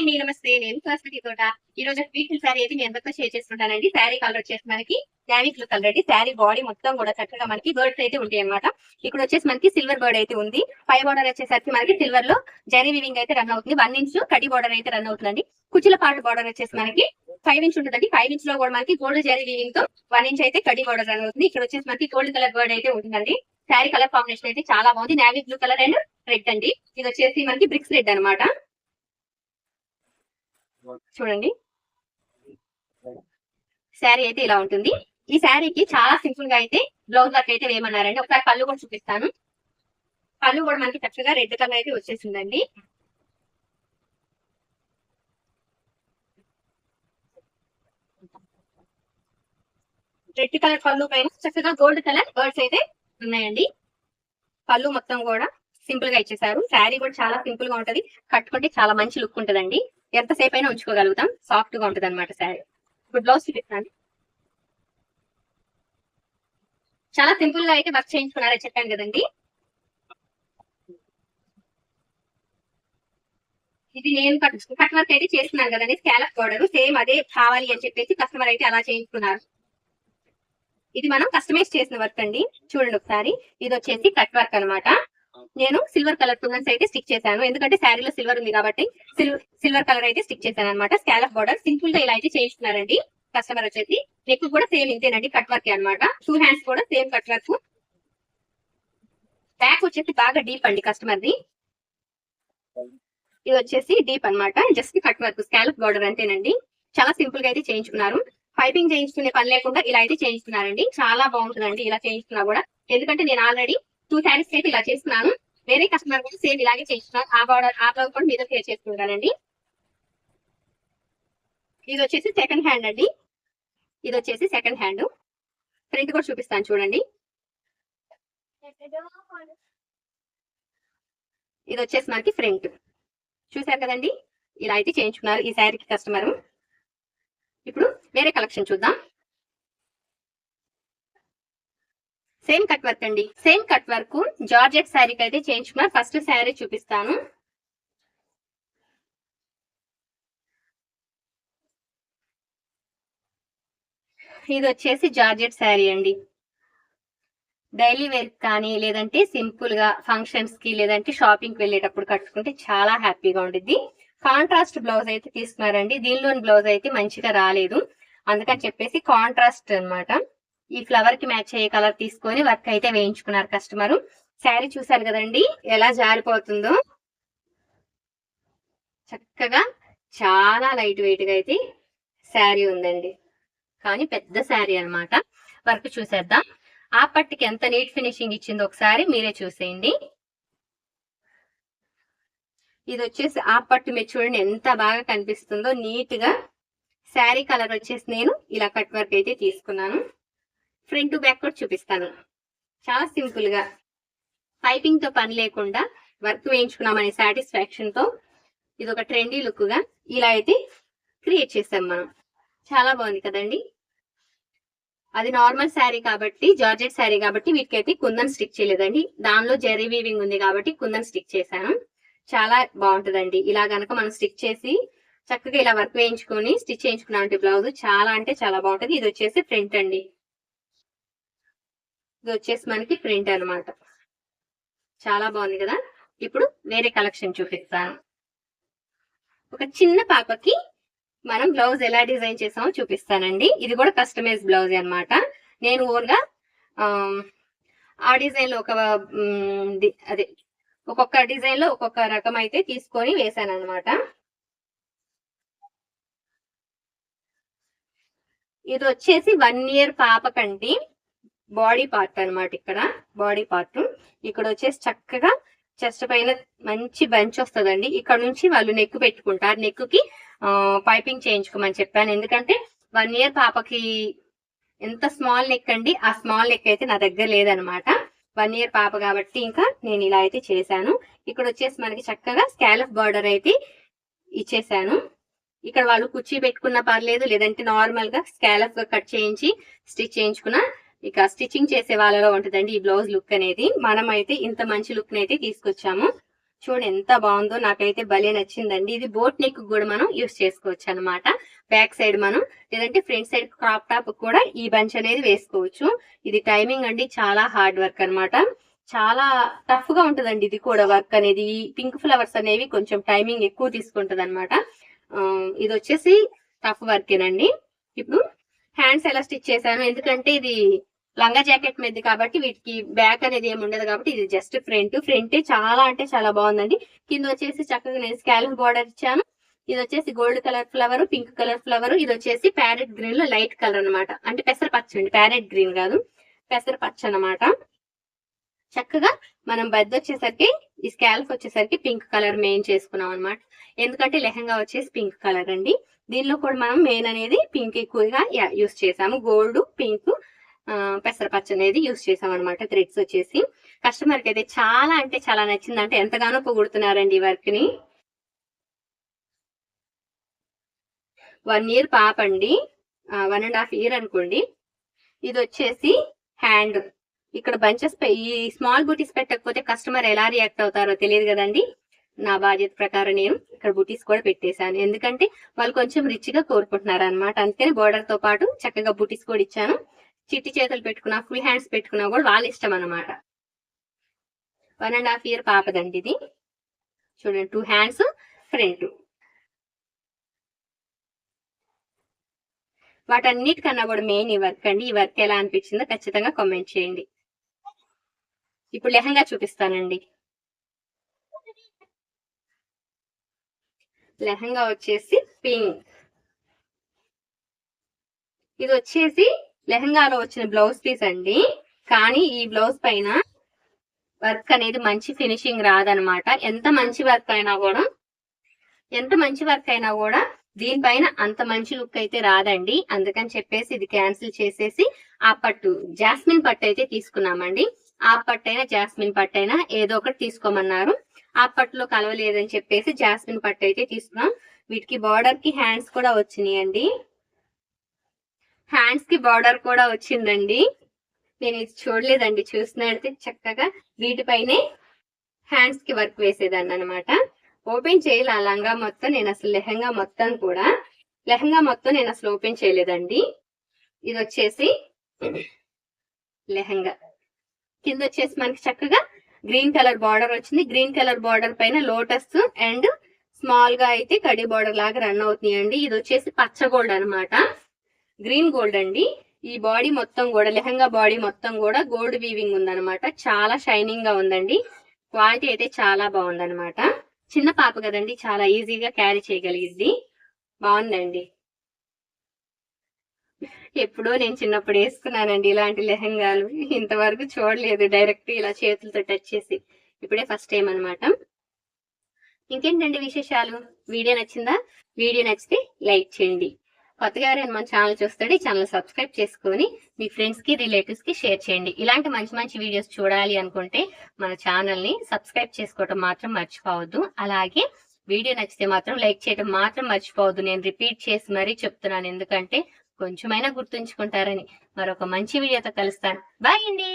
అండి నమస్తే నేను సరస్వతి తోట. ఈ రోజు బ్యూటిఫుల్ శారీ అయితే నేను అందరితో షేర్ చేసుకుంటానండి. శారీ కలర్ వచ్చేసి మనకి damage blue already saree body మొత్తం కూడా చక్కగా మనకి బర్డ్స్ అయితే ఉంటాయి అన్నమాట. ఇక్కడ వచ్చేసి మనకి సిల్వర్ బర్డ్ అయితే ఉంది. పై బార్డర్ వచ్చేసరికి మనకి సిల్వర్లో జరీ వివింగ్ అయితే రన్ అవుతుంది. వన్ ఇంచ్ కడి బార్డర్ అయితే రన్ అవుతుందండి. కుచిల పాటు బార్డర్ వచ్చేసి మనకి ఫైవ్ ఇంచ్ ఉంటుందండి. ఫైవ్ ఇంచ్లో కూడా మనకి గోల్డ్ జరీ వివింగ్తో వన్ ఇంచ్ అయితే కడి బార్డర్ రన్ అవుతుంది. ఇక్కడ వచ్చేసి మనకి గోల్డ్ కలర్ బర్డ్ అయితే ఉంటుందండి. శారీ కలర్ కాంబినేషన్ అయితే చాలా బాగుంది. Navy blue colour and red అండి. ఇది వచ్చేసి మనకి బ్రిక్స్ రెడ్ అన్నమాట. చూడండి. శారీ అయితే ఇలా ఉంటుంది. ఈ శారీకి చాలా సింపుల్గా అయితే బ్లౌజ్ వర్క్ అయితే వేయమన్నారండి. ఒకసారి పళ్ళు కూడా చూపిస్తాను. పళ్ళు కూడా మనకి చక్కగా రెడ్ కలర్ అయితే వచ్చేసిందండి. రెడ్ కలర్ పళ్ళు పైన చక్కగా గోల్డ్ కలర్ బర్డ్స్ అయితే ఉన్నాయండి. పళ్ళు మొత్తం కూడా సింపుల్గా ఇచ్చేసారు శారీ కూడా చాలా సింపుల్గా ఉంటది. కట్టుకుంటే చాలా మంచి లుక్ ఉంటదండి. ఎంతసేపు అయినా ఉంచుకోగలుగుతాం. సాఫ్ట్గా ఉంటుంది అనమాట శారీ. ఇప్పుడు బ్లౌజ్ చూపిస్తాను చాలా సింపుల్గా అయితే వర్క్ చేయించుకున్నారని చెప్పాను కదండి. ఇది నేను కట్ కట్ వర్క్ అయితే చేస్తున్నాను కదండి. స్కాలప్ బోర్డర్ సేమ్ అదే కావాలి అని చెప్పేసి కస్టమర్ అయితే అలా చేయించుకున్నారు. ఇది మనం కస్టమైజ్ చేసిన వర్క్ అండి. చూడండి ఒకసారి. ఇది వచ్చేసి కట్ వర్క్ అన్నమాట. నేను సిల్వర్ కలర్ టుంగన్స్ అయితే స్టిక్ చేశాను. ఎందుకంటే శారీలో సిల్వర్ ఉంది కాబట్టి సిల్వర్ కలర్ అయితే స్టిక్ చేశాను అనమాట స్కాలప్ బార్డర్ సింపుల్గా ఇలా అయితే చేయించుకున్నారండి కస్టమర్ వచ్చేసి. నెక్ కూడా సేమ్ ఇంతేనండి కట్ వర్క్ అన్నమాట. టూ హ్యాండ్స్ కూడా సేమ్ కట్ వర్క్ బ్యాక్ వచ్చేసి బాగా డీప్ అండి కస్టమర్ ది. ఇది వచ్చేసి డీప్ అన్నమాట. Just cut work scallop border అంతేనండి. చాలా సింపుల్గా అయితే చేయించుకున్నారు. పైపింగ్ చేయించుకునే పని లేకుండా ఇలా అయితే చేయించుకున్నారండి. చాలా బాగుంటుందండి ఇలా చేయించుకున్నా కూడా. ఎందుకంటే నేను ఆల్రెడీ టూ శారీస్ అయితే ఇలా చేస్తున్నాను. వేరే కస్టమర్ కూడా సేమ్ ఇలాగే చేస్తున్నాను ఆ బార్డర్ ఆ బ్లౌజ్ కూడా మీద షేర్ చేసుకుంటానండి. ఇది వచ్చేసి సెకండ్ హ్యాండ్ అండి. ఇది వచ్చేసి సెకండ్ హ్యాండ్ ఫ్రంట్ కూడా చూపిస్తాను చూడండి. ఇది వచ్చేసి మనకి ఫ్రంట్ చూసారు కదండి? ఇలా అయితే చేయించుకున్నారు ఈ శారీకి కస్టమర్ ఇప్పుడు వేరే కలెక్షన్ చూద్దాం. సేమ్ కట్ వర్క్ అండి. సేమ్ కట్ వర్క్ జార్జెట్ శారీకి అయితే చేయించుకున్నారు ఫస్ట్ శారీ చూపిస్తాను. ఇది వచ్చేసి జార్జెట్ శారీ అండి. డైలీ వేర్ కానీ లేదంటే సింపుల్గా ఫంక్షన్స్కి లేదంటే షాపింగ్కి వెళ్ళేటప్పుడు కట్టుకుంటే చాలా హ్యాపీగా ఉంటుంది కాంట్రాస్ట్ బ్లౌజ్ అయితే తీసుకున్నారండి. దీనిలోని బ్లౌజ్ అయితే మంచిగా రాలేదు. అందుకని చెప్పేసి కాంట్రాస్ట్ అన్నమాట. ఈ ఫ్లవర్కి మ్యాచ్ అయ్యే కలర్ తీసుకొని వర్క్ అయితే వేయించుకున్నారు కస్టమర్ శారీ చూసారు కదండి ఎలా జారిపోతుందో. చక్కగా చాలా లైట్ వెయిట్గా అయితే శారీ ఉందండి. కానీ పెద్ద శారీ అన్నమాట. వర్క్ చూసేద్దాం. ఆ పట్టికి ఎంత నీట్ ఫినిషింగ్ ఇచ్చిందో ఒకసారి మీరే చూసేయండి. ఇది వచ్చేసి ఆ పట్టు మీరు చూడండి ఎంత బాగా కనిపిస్తుందో. నీట్గా శారీ కలర్ వచ్చేసి నేను ఇలా కట్ వర్క్ అయితే తీసుకున్నాను. ఫ్రంట్ బ్యాక్ కూడా చూపిస్తాను. చాలా సింపుల్గా. పైపింగ్తో పని లేకుండా వర్క్ వేయించుకున్నామనే సాటిస్ఫాక్షన్తో ఇది ఒక ట్రెండీ లుక్గా ఇలా అయితే క్రియేట్ చేసాం మనం. చాలా బాగుంది కదండి. అది నార్మల్ శారీ కాబట్టి జార్జెట్ శారీ కాబట్టి వీటికైతే కుందన్ స్టిక్ చేయలేదండి. దానిలో జెర్రీ వీవింగ్ ఉంది కాబట్టి కుందన్ స్టిక్ చేశాను. చాలా బాగుంటుందండి. ఇలా గనక మనం స్టిక్ చేసి చక్కగా ఇలా వర్క్ వేయించుకొని స్టిచ్ చేయించుకున్నామంటే బ్లౌజ్ చాలా అంటే చాలా బాగుంటుంది. ఇది వచ్చేసి ప్రింట్ అండి. ఇది వచ్చేసి మనకి ప్రింట్ అనమాట చాలా బాగుంది కదా? ఇప్పుడు వేరే కలెక్షన్ చూపిస్తాను. ఒక చిన్న పాపకి మనం బ్లౌజ్ ఎలా డిజైన్ చేసామో చూపిస్తానండి. ఇది కూడా కస్టమైజ్ బ్లౌజ్ అనమాట నేను ఓన్గా ఆ డిజైన్లో ఒక అదే ఒక్కొక్క డిజైన్లో ఒక్కొక్క రకం అయితే తీసుకొని వేసాను అనమాట ఇది వచ్చేసి వన్ ఇయర్ పాపకండి. బాడీ పార్ట్ అన్నమాట ఇక్కడ బాడీ పార్ట్. ఇక్కడ వచ్చేసి చక్కగా చెస్ట్ పైన మంచి బంచ్ వస్తుందండి. ఇక్కడ నుంచి వాళ్ళు నెక్ పెట్టుకుంటారు. నెక్కి పైపింగ్ చేయించుకోమని చెప్పాను. ఎందుకంటే వన్ ఇయర్ పాపకి ఎంత స్మాల్ నెక్ అండి ఆ స్మాల్ నెక్ అయితే నా దగ్గర లేదనమాట వన్ ఇయర్ పాప కాబట్టి ఇంకా నేను ఇలా అయితే చేశాను. ఇక్కడ వచ్చేసి మనకి చక్కగా స్కాలఫ్ బార్డర్ అయితే ఇచ్చేసాను ఇక్కడ వాళ్ళు కుర్చీ పెట్టుకున్న పర్లేదు లేదంటే నార్మల్గా స్కాలఫ్గా కట్ చేయించి స్టిచ్ చేయించుకున్న ఇక స్టిచ్చింగ్ చేసే వాళ్ళలో ఉంటుందండి ఈ బ్లౌజ్ లుక్ అనేది. మనమైతే ఇంత మంచి లుక్ అయితే తీసుకొచ్చాము. చూడండి ఎంత బాగుందో. నాకైతే భలే నచ్చిందండి. ఇది బోట్ నెక్ కూడా మనం యూస్ చేసుకోవచ్చు అన్నమాట. బ్యాక్ సైడ్ మనం లేదంటే ఫ్రంట్ సైడ్ క్రాప్ టాప్ కూడా ఈ బంచ్ అనేది వేసుకోవచ్చు. ఇది టైమింగ్ అండి చాలా హార్డ్ వర్క్ అన్నమాట. చాలా టఫ్గా ఉంటుందండి ఇది కూడా వర్క్ అనేది. పింక్ ఫ్లవర్స్ అనేవి కొంచెం టైమింగ్ ఎక్కువ తీసుకుంటది అనమాట ఇది వచ్చేసి టఫ్ వర్కేనండి ఇప్పుడు హ్యాండ్స్ ఎలా స్టిచ్ చేశాను. ఎందుకంటే ఇది లంగా జాకెట్ మీద కాబట్టి వీటికి బ్యాక్ అనేది ఏమి ఉండదు కాబట్టి ఇది జస్ట్ ఫ్రంట్ ఫ్రంట్ చాలా అంటే చాలా బాగుందండి. కింద వచ్చేసి చక్కగా నేను స్కాలర్ బార్డర్ ఇచ్చాను. ఇది వచ్చేసి gold colour flower pink colour flower ఇది వచ్చేసి ప్యారెట్ గ్రీన్లో లైట్ కలర్ అన్నమాట. అంటే పెసర పచ్చ అండి. ప్యారెట్ గ్రీన్ కాదు. పెసర పచ్చ అన్నమాట. చక్కగా మనం బద్ద వచ్చేసరికి ఈ స్కాల్ఫ్ వచ్చేసరికి పింక్ కలర్ మెయిన్ చేసుకున్నాం అనమాట ఎందుకంటే లెహంగా వచ్చేసి పింక్ కలర్ అండి. దీనిలో కూడా మనం మెయిన్ అనేది పింక్ ఎక్కువగా యూస్ చేసాము గోల్డ్ పింక్ పెసరపచ్చ అనేది యూస్ చేసాం అనమాట థ్రెడ్స్ వచ్చేసి. కస్టమర్కి అయితే చాలా అంటే చాలా నచ్చింది అంటే ఎంతగానో పొగుడుతున్నారండి ఈ వర్క్ని. వన్ ఇయర్ పాప అండి. వన్ అండ్ హాఫ్ ఇయర్ అనుకోండి. ఇది వచ్చేసి హ్యాండ్ ఇక్కడ బంచెస్ ఈ స్మాల్ బూటీస్ పెట్టకపోతే కస్టమర్ ఎలా రియాక్ట్ అవుతారో తెలియదు కదండి. నా బాధ్యత ప్రకారం నేను ఇక్కడ బూటీస్ కూడా పెట్టేశాను. ఎందుకంటే వాళ్ళు కొంచెం రిచ్గా కోరుకుంటున్నారు అనమాట అందుకని బోర్డర్తో పాటు చక్కగా బూటీస్ కూడా ఇచ్చాను. చిట్టి చేతులు పెట్టుకున్నా ఫుల్ హ్యాండ్స్ పెట్టుకున్నా కూడా వాళ్ళ ఇష్టం అనమాట వన్ అండ్ హాఫ్ ఇయర్ పాపదండి ఇది. చూడండి టూ హ్యాండ్స్ ఫ్రంట్ వాటన్నిటికన్నా కూడా మెయిన్ ఈ వర్క్ అండి. ఈ వర్క్ ఎలా అనిపించిందో ఖచ్చితంగా కామెంట్ చేయండి. ఇప్పుడు లెహంగా చూపిస్తానండి. లెహంగా వచ్చేసి పింక్ ఇది వచ్చేసి లెహంగాలో వచ్చిన బ్లౌజ్ పీస్ అండి. కానీ ఈ బ్లౌజ్ పైన వర్క్ అనేది మంచి ఫినిషింగ్ రాదనమాట. ఎంత మంచి వర్క్ అయినా కూడా ఎంత మంచి వర్క్ అయినా కూడా దీనిపైన అంత మంచి లుక్ అయితే రాదండి. అందుకని చెప్పేసి ఇది క్యాన్సిల్ చేసేసి ఆ పట్టు జాస్మిన్ పట్టు అయితే తీసుకున్నామండి. ఆ పట్టు అయినా జాస్మిన్ పట్టు అయినా ఏదో ఒకటి తీసుకోమన్నారు. ఆ పట్టులో కలవలేదని చెప్పేసి జాస్మిన్ పట్టు అయితే తీసుకున్నాం. వీటికి బార్డర్కి హ్యాండ్స్ కూడా వచ్చినాయండి. హ్యాండ్స్కి బార్డర్ కూడా వచ్చిందండి. నేను ఇది చూడలేదండి చూసినట్టు చక్కగా వీటిపైనే హ్యాండ్స్కి వర్క్ వేసేదాన్ని అనమాట ఓపెన్ చేయాలి ఆ లంగా మొత్తం నేను అసలు లెహంగా మొత్తం కూడా లెహంగా మొత్తం నేను అసలు ఓపెన్ చేయలేదండి. ఇది వచ్చేసి లెహంగా. కింద వచ్చేసి మనకి చక్కగా గ్రీన్ కలర్ బార్డర్ వచ్చింది. గ్రీన్ కలర్ బార్డర్ పైన లోటస్ అండ్ స్మాల్గా అయితే కడి బార్డర్ లాగా రన్ అవుతున్నాయండి. ఇది వచ్చేసి పచ్చ గోల్డ్ అనమాట గ్రీన్ గోల్డ్ అండి. ఈ బాడీ మొత్తం కూడా లెహంగా బాడీ మొత్తం కూడా గోల్డ్ వీవింగ్ ఉందన్నమాట. చాలా షైనింగ్గా ఉందండి. క్వాలిటీ అయితే చాలా బాగుందన్నమాట. చిన్న పాప కదండి చాలా ఈజీగా క్యారీ చేయగలిగిద్ది బాగుందండి. ఎప్పుడో నేను చిన్నప్పుడు వేసుకున్నానండి ఇలాంటి లెహంగాలు. ఇంతవరకు చూడలేదు డైరెక్ట్ ఇలా చేతులతో టచ్ చేసి. ఇప్పుడే ఫస్ట్ టైం అనమాట ఇంకేంటండి విశేషాలు? వీడియో నచ్చిందా? వీడియో నచ్చితే లైక్ చేయండి. కొత్తగా ఎవరైనా మన ఛానల్ చూస్తే ఛానల్ సబ్స్క్రైబ్ చేసుకొని మీ ఫ్రెండ్స్కి రిలేటివ్స్కి షేర్ చేయండి. ఇలాంటి మంచి మంచి వీడియోస్ చూడాలి అనుకుంటే మన ఛానల్ని సబ్స్క్రైబ్ చేసుకోవటం మాత్రం మర్చిపోవద్దు. అలాగే వీడియో నచ్చితే మాత్రం లైక్ చేయడం మాత్రం మర్చిపోవద్దు. నేను రిపీట్ చేసి మరీ చెప్తున్నాను. ఎందుకంటే కొంచెమైనా గుర్తుంచుకుంటారని. మరొక మంచి వీడియోతో కలుస్తాను. బాయ్ అండి.